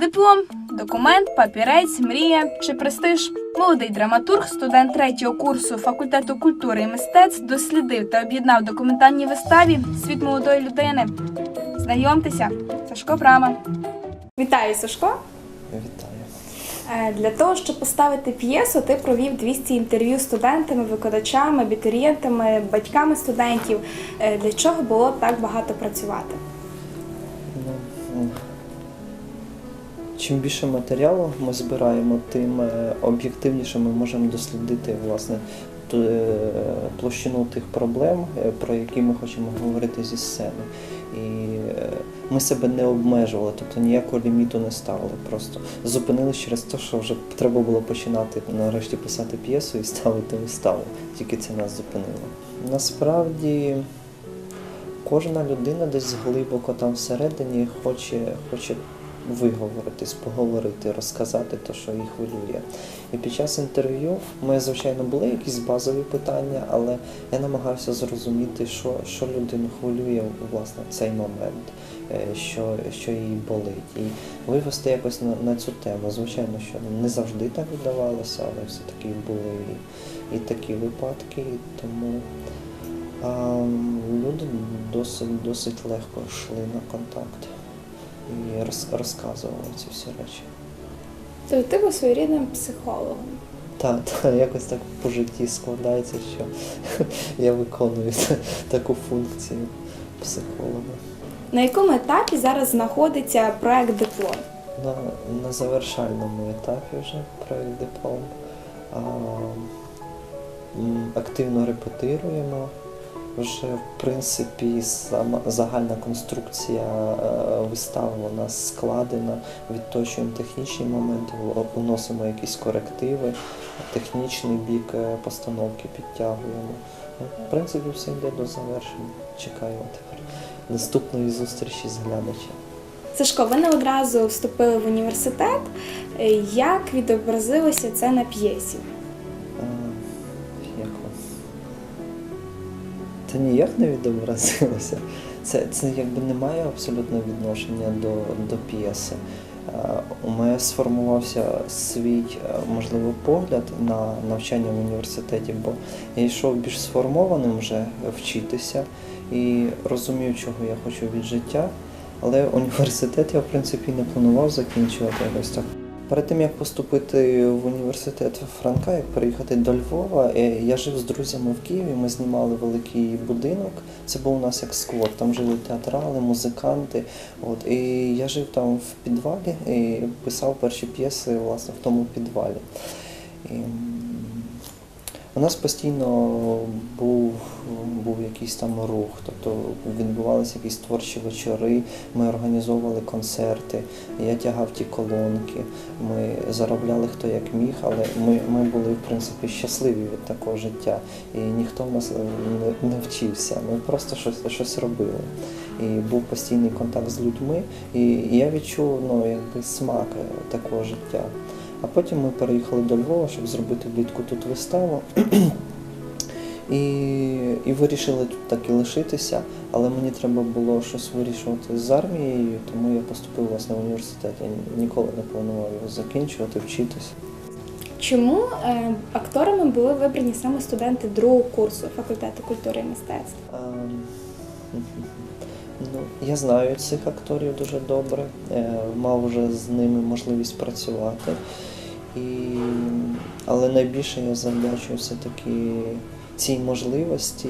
Диплом, документ, папірець, мрія чи престиж. Молодий драматург, студент третього курсу факультету культури і мистецтв дослідив та об'єднав документальній виставі світ молодої людини. Знайомтеся, Сашко Брама. Вітаю, Сашко. Вітаю. Е, Для того, щоб поставити п'єсу, ти провів 200 інтерв'ю з студентами, викладачами, абітурієнтами, батьками студентів. Е, Для чого було так багато працювати? Чим більше матеріалу ми збираємо, тим е, об'єктивніше ми можемо дослідити власне е, площину тих проблем, е, про які ми хочемо говорити зі сцени. І ми себе не обмежували, тобто ніякого ліміту не ставили. Просто зупинилися через те, що вже треба було починати нарешті писати п'єсу і ставити виставу. Тільки це нас зупинило. Насправді кожна людина десь глибоко там всередині хоче, хоче виговоритись, поговорити, розказати те, що їх хвилює. І під час інтерв'ю ми, звичайно, були якісь базові питання, але я намагався зрозуміти, що, що людину хвилює власне в цей момент, е, що, що їй болить. І вивести якось на, на цю тему. Звичайно, що не завжди так віддавалося, але все-таки були і, і такі випадки, тому. А, люди досить, досить легко йшли на контакт і роз, розказували ці всі речі. Тобто ти був своєрідним психологом. Так, та, якось так по житті складається, що я виконую таку функцію психолога. На якому етапі зараз знаходиться проект диплом? На, на завершальному етапі вже проєкт диплом. А, м, активно репетируємо. Вже в принципі сама загальна конструкція е, вистави у нас складена, відточуємо технічні моменти, вносимо якісь корективи, технічний бік е, постановки підтягуємо. Ну, В принципі, все йде до завершення. Чекаємо тепер наступної зустрічі з глядачем. Сашко, ви не одразу вступили в університет. Як відобразилося це на п'єсі? Та ніяк не відобразилося. Це, це якби не має абсолютно відношення до, до п'єси. У мене сформувався свій, е, можливо, погляд на навчання в університеті, бо я йшов більш сформованим вже вчитися і розумів, чого я хочу від життя. Але університет я, в принципі, не планував закінчувати якось так. Перед тим як поступити в університет Франка, як переїхати до Львова, е, я жив з друзями в Києві. Ми знімали великий будинок. Це був у нас як сквот. Там жили театрали, музиканти. От і я жив там в підвалі і писав перші п'єси власне в тому підвалі. І, у нас постійно був, був якийсь там рух, тобто відбувалися якісь творчі вечори, ми організовували концерти, я тягав ті колонки, ми заробляли хто як міг, але ми, ми були в принципі щасливі від такого життя. І ніхто в нас не, не вчився. Ми просто щось, щось робили. І був постійний контакт з людьми, і я відчув ну, якби смак такого життя. А потім ми переїхали до Львова, щоб зробити влітку тут виставу. І, і вирішили тут так і лишитися, але мені треба було щось вирішувати з армією, тому я поступив власне в університет. Я ніколи не планував його закінчувати, вчитися. Чому е, акторами були вибрані саме студенти другого курсу факультету культури і мистецтв? Ем, Ну, я знаю цих акторів дуже добре, е, мав вже з ними можливість працювати. І, але найбільше я завдячую все-таки цій можливості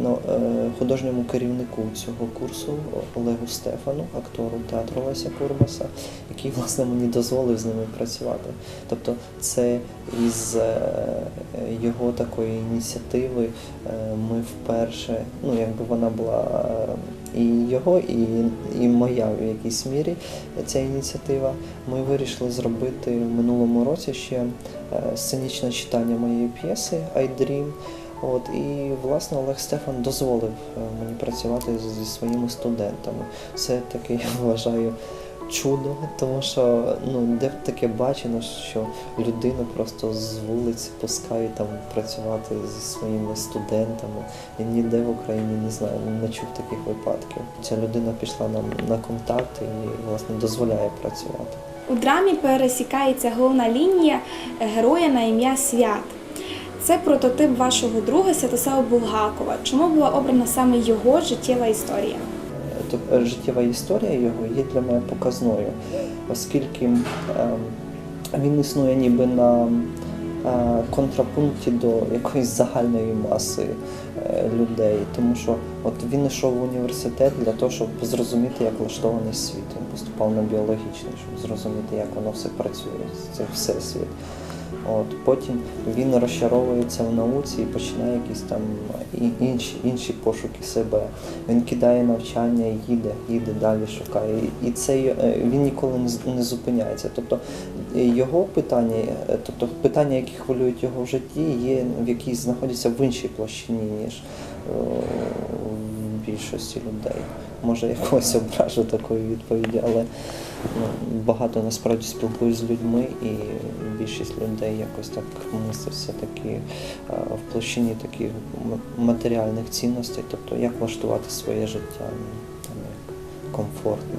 ну, е, художньому керівнику цього курсу Олегу Стефану, актору театру Леся Курбаса, який власне мені дозволив з ними працювати. Тобто це із е, його такої ініціативи е, ми вперше, ну якби вона була і його, і, і моя в якійсь мірі ця ініціатива. Ми вирішили зробити в минулому році ще сценічне читання моєї п'єси I Dream. От і власне Олег Стефан дозволив е, мені працювати зі своїми студентами. Це таке, я вважаю, чудо, тому що ну де б таке бачено, що людина просто з вулиці пускає там працювати зі своїми студентами. Я ніде в Україні не знаю, не чув таких випадків. Ця людина пішла нам на контакт і власне дозволяє працювати. У драмі пересікається головна лінія героя на ім'я Свят. Це прототип вашого друга Святослава Булгакова. Чому була обрана саме його життєва історія? Тобто життєва історія його є для мене показною, оскільки ем, він існує ніби на е, контрапункті до якоїсь загальної маси е, людей. Тому що от він йшов в університет для того, щоб зрозуміти, як влаштований світ. Він поступав на біологічний, щоб зрозуміти, як воно все працює, цей всесвіт. От, потім він розчаровується в науці і починає якісь там інші, інші пошуки себе. Він кидає навчання, і їде, їде далі, шукає. І це е, він ніколи не зупиняється. Тобто е, його питання, е, тобто питання, які хвилюють його в житті, є в якій знаходяться в іншій площині, ніж більшості людей. Може, я когось ображу такою відповіді, але ну, багато насправді спілкуюсь з людьми, і більшість людей якось так мислиться такі е, в площині таких матеріальних цінностей, тобто як влаштувати своє життя, ну, там, як комфортно,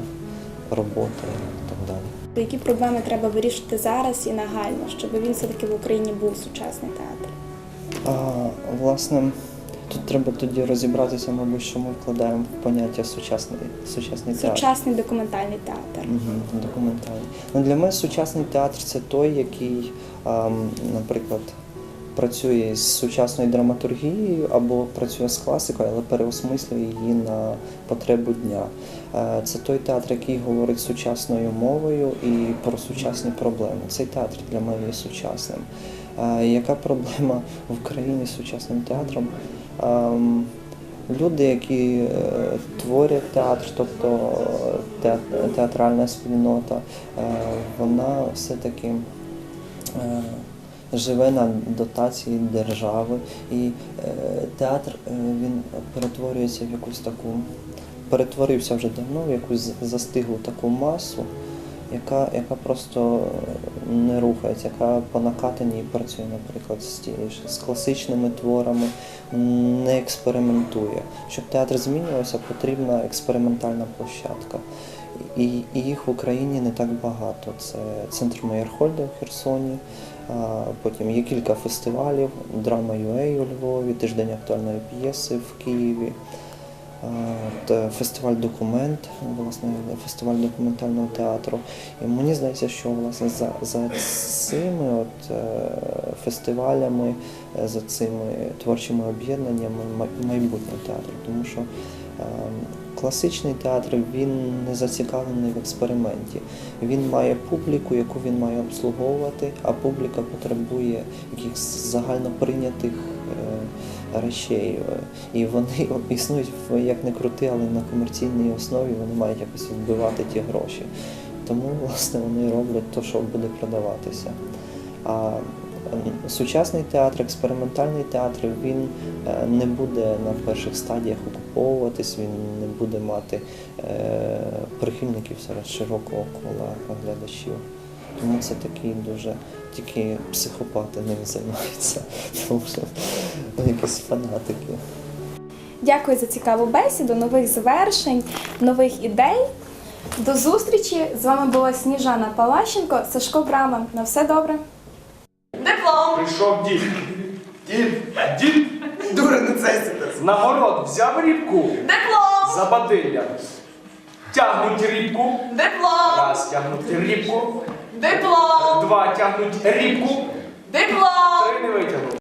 робота і так далі. Які проблеми треба вирішити зараз і нагально, щоб він все-таки в Україні був сучасний театр? А, власне, тут треба тоді розібратися, мабуть, що ми вкладаємо в поняття сучасний, сучасний театр. Сучасний документальний театр. Мгм, Документальний. Ну, для мене сучасний театр це той, який, ем, наприклад, працює з сучасною драматургією або працює з класикою, але переосмислює її на потребу дня. Е, Це той театр, який говорить сучасною мовою і про сучасні проблеми. Цей театр для мене є сучасним. Е, Яка проблема в Україні з сучасним театром? Ем, Люди, які е, творять театр, тобто театральна спільнота, е, вона все-таки е, живе на дотації держави, і театр він перетворюється в якусь таку, перетворився вже давно в якусь застиглу таку масу, яка, яка просто не рухається, яка по накатанні працює, наприклад, з, класичними творами, не експериментує. Щоб театр змінювався, потрібна експериментальна площадка. І, і їх в Україні не так багато. Це центр Мейерхольда в Херсоні, а, потім є кілька фестивалів, драма UA у Львові, тиждень актуальної п'єси в Києві. Та Фестиваль документ, власне, фестиваль документального театру. І мені здається, що власне за, за цими от, е, фестивалями, е, за цими творчими об'єднаннями май- майбутнє театру. Тому що е, класичний театр він не зацікавлений в експерименті. Він має публіку, яку він має обслуговувати, а публіка потребує якихось загальноприйнятих е, речей. І вони існують як не крути, але на комерційній основі вони мають якось відбивати ті гроші. Тому, власне, вони роблять те, що буде продаватися. А е, сучасний театр, експериментальний театр, він е, не буде на перших стадіях окуповуватись, він не буде мати е, прихильників серед широкого кола глядачів. Тому це такі дуже тільки психопати ним займаються, тому що вони якісь фанатики. Дякую за цікаву бесіду, нових звершень, нових ідей. До зустрічі! З вами була Сніжана Палащенко, Сашко Брама. На все добре. Диплом. Прийшов дід. Дід, дід Дура не з нагород взяв рібку Диплом. за бадилля. Тягнуть рібку. Диплом. Раз, тягнуть рібку. Диплом. Два, тягнуть рібку. Диплом. Три не витягнуть.